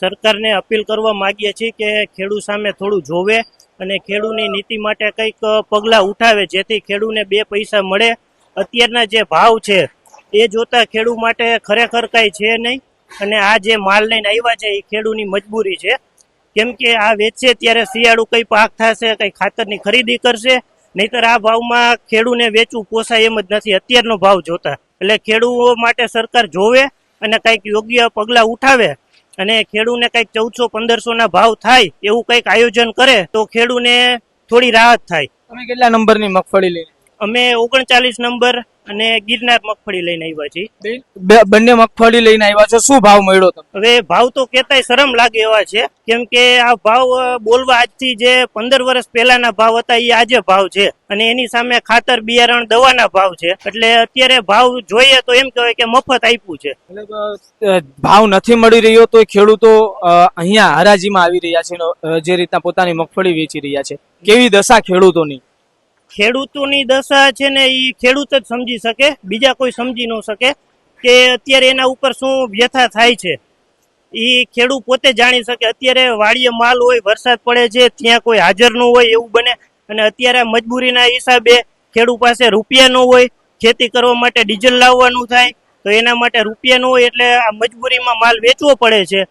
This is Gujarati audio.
સરકારને અપીલ કરવા માંગીએ છીએ કે ખેડૂત સામે થોડું જોવે અને ખેડૂતની નીતિ માટે કંઈક પગલાં ઉઠાવે જેથી ખેડૂતને બે પૈસા મળે. અત્યારના જે ભાવ છે, એ જોતા ખેડૂત માટે ખરેખર કાંઈ છે નહીં. અને આ જે માલ લઈને આવ્યા છે, એ ખેડૂતની મજબૂરી છે. કેમ કે આ વેચશે ત્યારે શિયાળુ કઈ પાક થશે, કઈ ખાતરની ખરીદી કરશે. નહીતર આ ભાવમાં ખેડૂને વેચવું પોસાય એમ જ નથી. અત્યારનો ભાવ જોતા. એટલે ખેડૂતો માટે સરકાર જોવે અને કંઈક યોગ્ય પગલાં ઉઠાવે અને ખેડૂને કંઈક ચૌદસો પંદરસો ના ભાવ થાય એવું કંઈક આયોજન કરે, તો ખેડૂને થોડી રાહત થાય. તમે કેટલા નંબરની મગફળી લઈ અમે ઓગણચાલીસ નંબર અને ગિરનાર મગફળી લઈને આવ્યા છીએ. બંને મગફળી લઈને આવ્યા છે. શું ભાવ મળ્યો તમને? હવે ભાવ તો કેતાય શરમ લાગે એવા છે કેમ કે આ ભાવ બોલવા આજથી જે પંદર વર્ષ પહેલાના ભાવ હતા એ આજે ભાવ છે. અને એની સામે ખાતર બિયારણ દવાના ભાવ છે. એટલે અત્યારે ભાવ જોઈએ તો એમ કહેવાય કે મફત આપ્યું છે. ભાવ નથી મળી રહ્યો તો ખેડૂતો અહીંયા હરાજીમાં આવી રહ્યા છે જે રીતના પોતાની મગફળી વેચી રહ્યા છે. કેવી દશા ખેડૂતોની? ખેડૂતોની દશા છે ને એ ખેડૂત જ સમજી શકે, બીજા કોઈ સમજી ન શકે કે અત્યારે એના ઉપર શું વ્યથા થાય છે. એ ખેડૂત પોતે જાણી શકે, અત્યારે વાડીએ માલ હોય, વરસાદ પડે છે, ત્યાં કોઈ હાજર ન હોય એવું બને અને અત્યારે મજબૂરીના હિસાબે ખેડૂત પાસે રૂપિયા ન હોય, ખેતી કરવા માટે ડીઝલ લાવવાનું થાય, તો એના માટે રૂપિયા ન હોય એટલે આ મજબૂરીમાં માલ વેચવો પડે છે.